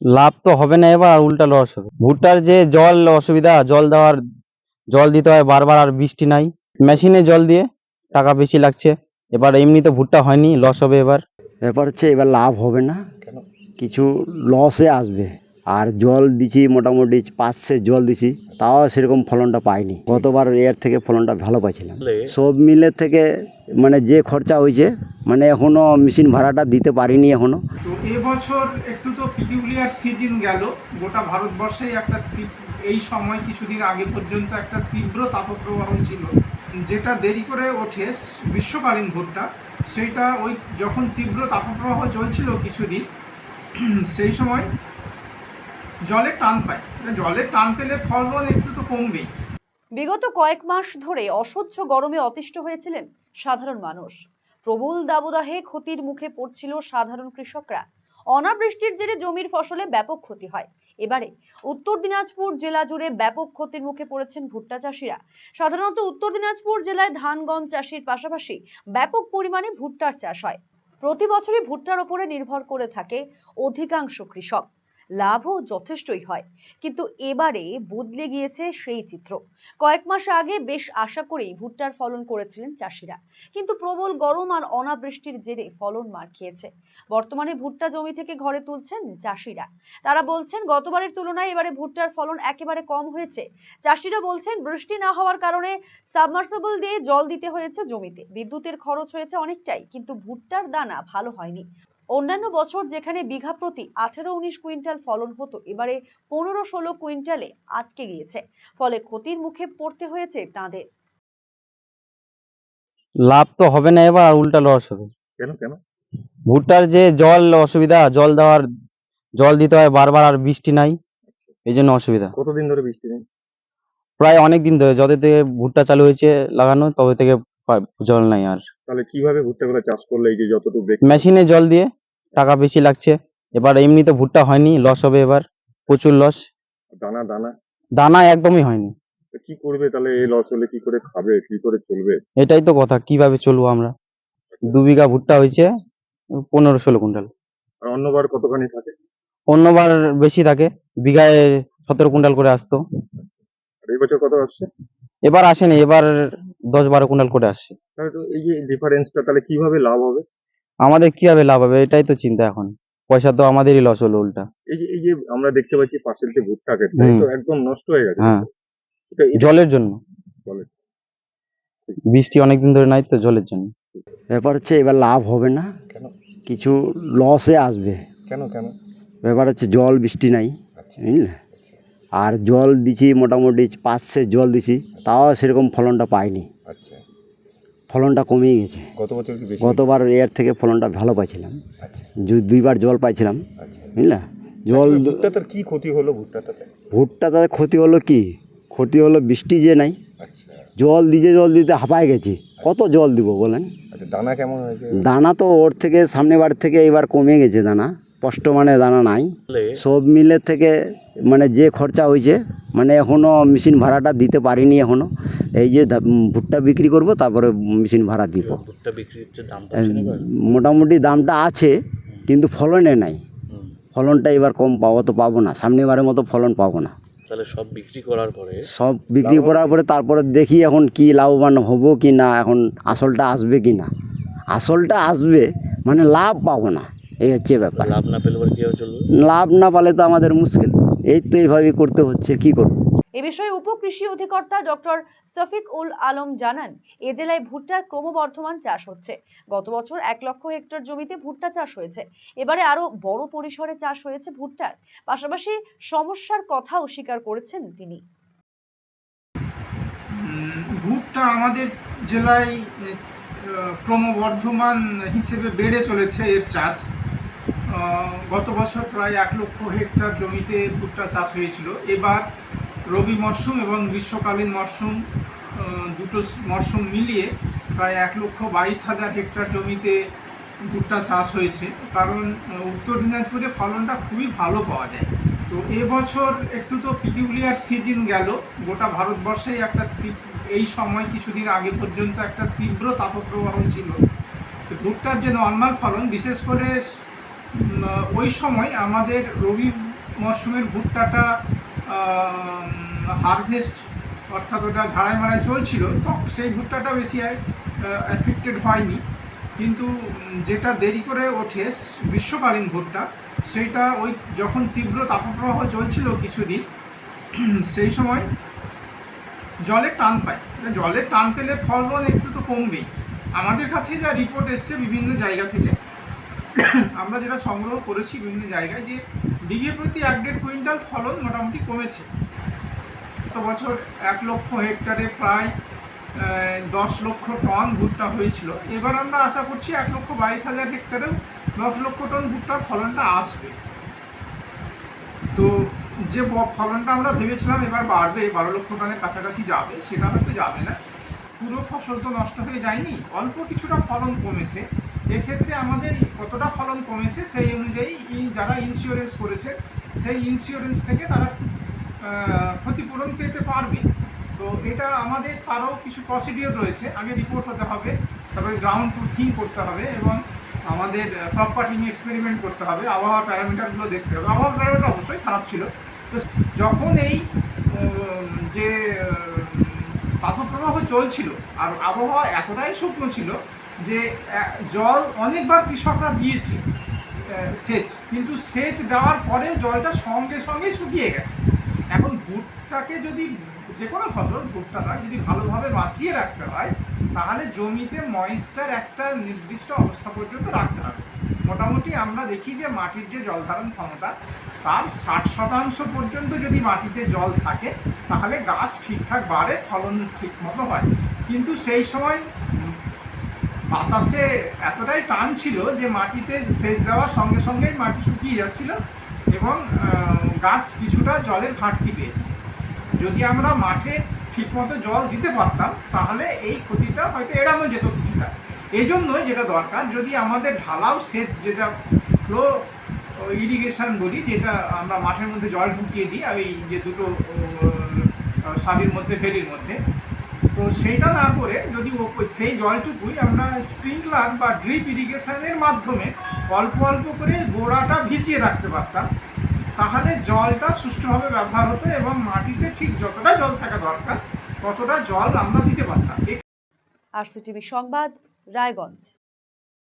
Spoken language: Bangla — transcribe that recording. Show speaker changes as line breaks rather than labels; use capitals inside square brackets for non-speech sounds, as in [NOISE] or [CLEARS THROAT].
লাভ তো হবে না এবার উল্টা লস হবে। ভুট্টার যে জল অসুবিধা, জল দেওয়ার, জল দিতে হয় বারবার, আর বৃষ্টি নাই। মেশিনে জল দিয়ে টাকা বেশি লাগছে। এবার এমনি তো ভুট্টা হয়নি, লস হবে এবার।
ব্যাপার হচ্ছে এবার লাভ হবে না। কিছু লসে আসবে। আর জল দিছি, মোটামুটি পাঁচ সে জল দিছি। তাও সেরকম ফলনটা পাইনি। গতবার এর থেকে ফলনটা ভালো পাইছিলাম। সব মিলের থেকে মানে যে খরচা হয়েছে মানে এখনও মেশিন ভাড়াটা দিতে পারিনি এখনও।
তো এবছর একটু তো পিকিউলিয়ার সিজন গেল। গোটা ভারতবর্ষেই একটা এই সময় কিছুদিন আগে পর্যন্ত একটা তীব্র তাপপ্রবাহ ছিল। যেটা দেরি করে ওঠে গ্রীষ্মকালীন ভোটটা সেইটা ওই যখন তীব্র তাপপ্রবাহ চলছিল কিছুদিন সেই সময় জলের টান পায়। জলের টান পেলে ফলন একটু তো কমবেই।
বিগত কয়েক মাস ধরে অসহ্য গরমে অতিষ্ঠ হয়েছিলেন সাধারণ মানুষ। প্রবল দাবদাহে ক্ষতির মুখে পড়ছিল সাধারণ কৃষকরা। অনাবৃষ্টির জেরে জমির ফসলে ব্যাপক ক্ষতি হয়। এবারে উত্তর দিনাজপুর জেলা জুড়ে ব্যাপক ক্ষতির মুখে পড়েছেন ভুট্টা চাষিরা। সাধারণত উত্তর দিনাজপুর জেলায় ধান গম চাষির পাশাপাশি ব্যাপক পরিমাণে ভুট্টার চাষ হয়। প্রতি বছরই ভুট্টার উপরে নির্ভর করে থাকে অধিকাংশ কৃষক। লাভও যথেষ্টই হয়। কিন্তু এবারে বদলে গিয়েছে সেই চিত্র। কয়েক মাস আগে বেশ আশা করেই ভুট্টার ফলন করেছিলেন চাষিরা। কিন্তু প্রবল গরম আর অনাবৃষ্টির জেরে ফলন মার খেয়েছে। বর্তমানে ভুট্টা জমি থেকে ঘরে তুলছেন চাষিরা। তারা বলছেন, গতবারের তুলনায় এবারে ভুট্টার ফলন একেবারে কম হয়েছে। চাষিরা বলছেন, বৃষ্টি না হওয়ার কারণে সাবমার্সিবল দিয়ে জল দিতে হয়েছে জমিতে। বিদ্যুতের খরচ হয়েছে অনেকটাই, কিন্তু ভুট্টার দানা ভালো হয়নি। অন্যান্য বছর যেখানে বিঘা প্রতি আঠেরো উনিশ কুইন্টাল ফলন হতো এবারে পনেরো ষোলো কুইন্টালে আটকে গিয়েছে। ফলে ক্ষতির মুখে পড়তে হয়েছে তাদের।
লাভ তো হবে না এবার আর উল্টা লস হবে।
কেন কেন?
ভুট্টার যে জল অসুবিধা জল দেওয়ার জল দিতে হয় বারবার আর বৃষ্টি নাই। এই জন্য অসুবিধা।
কতদিন ধরে বৃষ্টি নেই?
প্রায় অনেক দিন ধরে যবে থেকে ভুট্টা চালু হয়েছে লাগানো তবে থেকে জল নাই আর।
তাহলে কীভাবে ভুট্টা গুলো চাষ করলে এই যে যতটুকু
মেশিনে জল দিয়ে টাকা বেশি লাগছে। এবার এমনিতে ভুট্টা হয়নি লস হবে এবার প্রচুর লস।
দানা দানা?
দানা একদমই হয়নি।
কি করবে তাহলে এই লস হলে কি করে খাবে কি করে চলবে?
এটাই তো কথা কীভাবে চলবো আমরা? দু বিঘা ভুট্টা হয়েছে পনেরো ষোলো কুইন্টাল।
আর অন্যবার কতখানি থাকে?
অন্যবার বেশি থাকে বিঘায় সতেরো কুইন্টাল করে আসতো।
আর এই বছর কত আসছে?
এবার আসেনি এবার দশ বারো কুইন্টাল করে আসছে।
তাহলে তো এই যে ডিফারেন্সটা তাহলে কীভাবে লাভ হবে?
আমাদের কীভাবে লাভ হবে? এটাই তো চিন্তা এখন। পয়সা তো আমাদেরই লস হলো উল্টা।
এই যে এই যে আমরা দেখতে পাচ্ছি পাশের যে ভুট্টা ক্ষেত
হুম।
তো? একদম নষ্ট হয়ে গেছে।
হ্যাঁ।
এটা
জলের জন্য।
জলের।
বৃষ্টি অনেকদিন ধরে নাই তো জলের জন্য।
ব্যাপার হচ্ছে এবার লাভ হবে না।
কেন?
কিছু লসে আসবে।
কেন কেন?
ব্যাপার হচ্ছে জল বৃষ্টি নাই। বুঝলে? আর জল দিছি মোটামুটি পাঁচ সের জল দিছি তাও সেরকম ফলনটা পাইনি।
আচ্ছা।
ফলনটা কমে গেছে। গতবার এর থেকে ফলনটা ভালো পাইছিলাম।
আচ্ছা।
দুইবার জল পাইছিলাম বুঝলা? জল
ভুট্টাটার কি ক্ষতি হলো ভুট্টাটাতে
ভুট্টা তাদের ক্ষতি হলো কি? ক্ষতি হলো বৃষ্টি যে নাই।
আচ্ছা।
জল দিতে জল দিতে হাঁপায় গেছি। কত জল দিব বলেন?
আচ্ছা দানা কেমন হয়েছে?
দানা তো ওর থেকে সামনে বার থেকে এবার কমে গেছে দানা। স্পষ্ট মানে দানা নাই। সব মিলের থেকে মানে যে খরচা হয়েছে মানে এখনও মেশিন ভাড়াটা দিতে পারিনি এখনও এই যে ভুট্টা বিক্রি করব তারপরে মেশিন ভাড়া দিব। মোটামুটি দামটা আছে কিন্তু ফলনে নাই। ফলনটা এবার কম পাবো তো পাবো না সামনেবারের মতো ফলন পাবো না।
তাহলে সব বিক্রি করার পরে
সব বিক্রি করার পরে তারপরে দেখি এখন কি লাভবান হব কি না এখন আসলটা আসবে কি না। আসলটা আসবে মানে লাভ পাবো না এই হচ্ছে ব্যাপার।
লাভ না পেলে
লাভ না পালে তো আমাদের মুশকিল। এই তো এইভাবেই করতে হচ্ছে কি করব?
এ বিষয়ে উপকৃষি অধিকর্তা ডক্টর সফিক উল আলম জানান এ জেলায় ভুট্টার ক্রমবর্ধমান চাষ হচ্ছে। গত বছর এক লক্ষ হেক্টর জমিতে ভুট্টা চাষ হয়েছে। এবারে আরও বড় পরিসরে চাষ হয়েছে ভুট্টার। পাশাপাশি সমস্যার কথাও স্বীকার করেছেন তিনি।
উম, ভুট্টা আমাদের জেলায় ক্রমবর্ধমান হিসেবে বেড়ে চলেছে এর চাষ। গত বছর প্রায় এক লক্ষ হেক্টর জমিতে ভুট্টা চাষ হয়েছিল। এবার রবি মরশুম এবং গ্রীষ্মকালীন মরশুম দুটো মরশুম মিলিয়ে প্রায় এক লক্ষ বাইশ হাজার হেক্টর জমিতে ভুট্টা চাষ হয়েছে। কারণ উত্তর দিনাজপুরে ফলনটা খুবই ভালো পাওয়া যায়। তো এবছর একটু তো পিকিউলিয়ার সিজন গেল। গোটা ভারতবর্ষেই একটা এই সময় কিছুদিন আগে পর্যন্ত একটা তীব্র তাপপ্রবাহ ছিল। তো ভুট্টার যে নর্মাল ফলন, বিশেষ করে ওই সময় আমাদের রবি মরশুমের ভুট্টাটা হারভেস্ট অর্থাৎ ওটা ঝাড়াই মারাই চলছিল তখন সেই ভুট্টাটা বেশি অ্যাফেক্টেড হয়নি। কিন্তু যেটা দেরি করে ওঠে গ্রীষ্মকালীন ভুট্টা, সেইটা ওই যখন তীব্র তাপপ্রবাহ চলছিল কিছুদিন, [CLEARS THROAT] সেই সময় জলের টান পায়। জলের টান পেলে ফলন একটু তো কমবেই। আমাদের কাছে যা রিপোর্ট এসছে বিভিন্ন জায়গা থেকে আমরা যেটা সংগ্রহ করেছি বিভিন্ন জায়গায় যে বিঘে প্রতি এক দেড় কুইন্টাল ফলন মোটামুটি কমেছে। গত বছর এক লক্ষ হেক্টরে প্রায় দশ লক্ষ টন ভুট্টা হয়েছিল। এবার আমরা আশা করছি এক লক্ষ বাইশ হাজার হেক্টরেও দশ লক্ষ টন ভুট্টার ফলনটা আসবে। তো যে ফলনটা আমরা ভেবেছিলাম এবার বাড়বে, বারো লক্ষ টনের কাছাকাছি যাবে, সেটা হয়তো যাবে না। পুরো ফসল তো নষ্ট হয়ে যায়নি, অল্প কিছুটা ফলন কমেছে। এক্ষেত্রে আমাদের কতটা ফলন কমেছে সেই অনুযায়ী যারা ইন্স্যুরেন্স করেছে, সেই ইন্স্যুরেন্স থেকে তারা ক্ষতিপূরণ পেতে পারবে। তো এটা আমাদের তারও কিছু প্রসিডিওর রয়েছে। আগে রিপোর্ট হতে হবে, তারপরে গ্রাউন্ড ট্রুথিং করতে হবে এবং আমাদের ক্রপ কাটিং এক্সপেরিমেন্ট করতে হবে। আবহাওয়ার প্যারামিটারগুলো দেখতে হবে। আবহাওয়ার প্যারামিটার অবশ্যই খারাপ ছিল। তো যখন এই যে তাপপ্রবাহ চলছিল, আর আবহাওয়া এতটাই শুকনো ছিল যে জল অনেকবার কৃষকরা দিয়েছে সেচ। কিন্তু সেচ দেওয়ার পরে জলটা সঙ্গে সঙ্গে শুকিয়ে গেছে। এখন ভুট্টাকে যদি যে কোনো ফসল, ভুট্টা নয়, যদি ভালোভাবে বাঁচিয়ে রাখতে হয়, তাহলে জমিতে ময়েশ্চার একটা নির্দিষ্ট অবস্থা পর্যন্ত রাখতে হবে। মোটামুটি আমরা দেখি যে মাটির যে জল ধারণ ক্ষমতা, তার ষাট শতাংশ পর্যন্ত যদি মাটিতে জল থাকে, তাহলে গাছ ঠিকঠাক বাড়ে, ফলন ঠিক মতো হয়। কিন্তু সেই সময় বাতাসে এতটাই টান ছিল যে মাটিতে সেচ দেওয়ার সঙ্গে সঙ্গেই মাটি শুকিয়ে যাচ্ছিল এবং গাছ কিছুটা জলের ঘাটতি পেয়েছে। যদি আমরা মাঠে ঠিকমতো জল দিতে পারতাম, তাহলে এই ক্ষতিটা হয়তো এড়ানো যেত কিছুটা। এই জন্যই যেটা দরকার, যদি আমাদের ঢালাও সেচ যেটা ফ্লো, ইরিগেশন বলি, যেটা আমরা মাঠের মধ্যে জল ঢুকিয়ে দিই এই যে দুটো সারির মধ্যে ভেরির মধ্যে তো সেইটা না করে যদি সেই জলটুকুই আমরা স্প্রিংকলার বা ড্রিপ ইরিগেশনের মাধ্যমে অল্প অল্প করে গোড়াটা ভিজিয়ে রাখতে পারতাম, তাহলে জলটা সুষ্ঠুভাবে ব্যবহার হতো এবং মাটিতে ঠিক যতটা জল থাকা দরকার ততটা জল আমরা দিতে পারতাম।
আরসিটিভি সংবাদ, রায়গঞ্জ।